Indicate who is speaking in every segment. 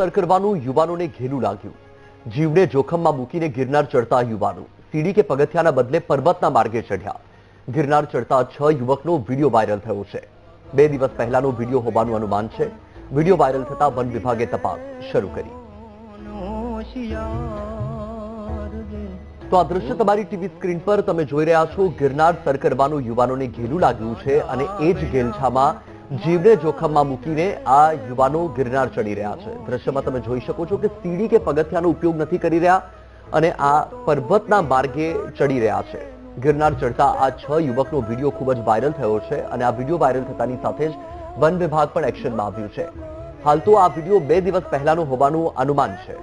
Speaker 1: Sir કરવાનું, યુવાનોને ઘેલું લાગ્યું. જીવને જોખમમાં મૂકીને ગિરનાર ચડતા યુવાનો. સીડી કે પગથિયાના બદલે પર્વતના માર્ગે ચઢ્યા. ગિરનાર ચડતા છ યુવકનો વીડિયો વાયરલ થયો છે. બે દિવસ પહેલાનો વીડિયો હોવાનું અનુમાન છે. વીડિયો વાયરલ થતા વન વિભાગે તપાસ શરૂ કરી. તો આ દ્રશ્ય તમારી ટીવી સ્ક્રીન પર તમે જોઈ રહ્યા છો. ગિરનાર સર કરવાનું યુવાનોને ઘેલું લાગ્યું છે અને એ જ ઘેલછામાં જીવને જોખમમાં મૂકીને આ યુવાનો ગિરનાર ચડી રહ્યા છે. દ્રશ્યમાં તમે જોઈ શકો છો કે સીડી કે પગથિયાનો ઉપયોગ નથી કરી રહ્યા અને આ પર્વતના માર્ગે ચડી રહ્યા છે. ગિરનાર ચડતા આ છ યુવકનો વીડિયો ખૂબ જ વાયરલ થયો છે અને આ વીડિયો વાયરલ થતાની સાથે જ વન વિભાગ પણ એક્શનમાં આવ્યું છે. હાલ તો આ વીડિયો બે દિવસ પહેલાનો હોવાનું અનુમાન છે.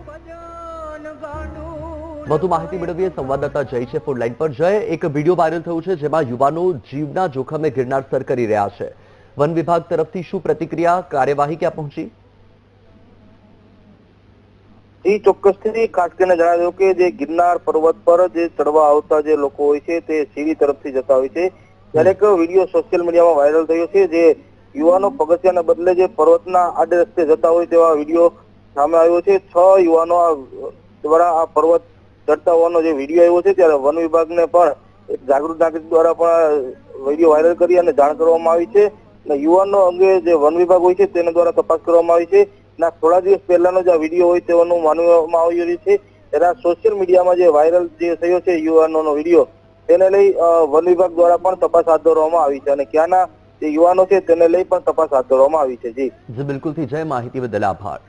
Speaker 1: વધુ માહિતી મેળવીએ સંવાદદાતા જય છે ફોન લાઈન પર. જય, એક વીડિયો વાયરલ થયો છે જેમાં યુવાનો જીવના જોખમે ગિરનાર સર કરી રહ્યા છે. વન વિભાગ તરફથી શું પ્રતિક્રિયા, કાર્યવાહી ક્યાં પહોંચી?
Speaker 2: જી ચોક્કસથી ખાસ કરીને જણાવ્યું કે જે ગિરનાર પર્વત પર જે ચડવા આવતા જે લોકો હોય છે, તે સીડી તરફથી જતા હોય છે. ત્યારે એક વીડિયો સોશિયલ મીડિયામાં વાયરલ થયો છે જે યુવાનો પગથિયાના બદલે જે પર્વતના આડે રસ્તે જતા હોય તેવા વીડિયો સામે આવ્યો છે. છ યુવાનો આ દ્વારા આ પર્વત ચડતા હોવાનો જે વીડિયો આવ્યો છે, ત્યારે વન વિભાગને પણ એક જાગૃત નાગરિક દ્વારા પણ વીડિયો વાયરલ કરી અને જાણ કરવામાં આવી છે. અને યુવાનો અંગે જે વન વિભાગ હોય છે, તેના દ્વારા તપાસ કરવામાં આવી છે. ના, થોડા દિવસ પહેલાનો જે વીડિયો હોય તેઓનું માનવામાં આવી રહ્યું છે. એના સોશિયલ મીડિયામાં જે વાયરલ જે થયો છે યુવાનોનો વીડિયો, તેને લઈ વન વિભાગ દ્વારા પણ તપાસ હાથ ધરવામાં આવી છે અને ક્યાંના જે યુવાનો છે, તેને લઈ પણ તપાસ હાથ ધરવામાં આવી છે.
Speaker 1: જી. બિલકુલથી જય માહિતી બદલ આભાર.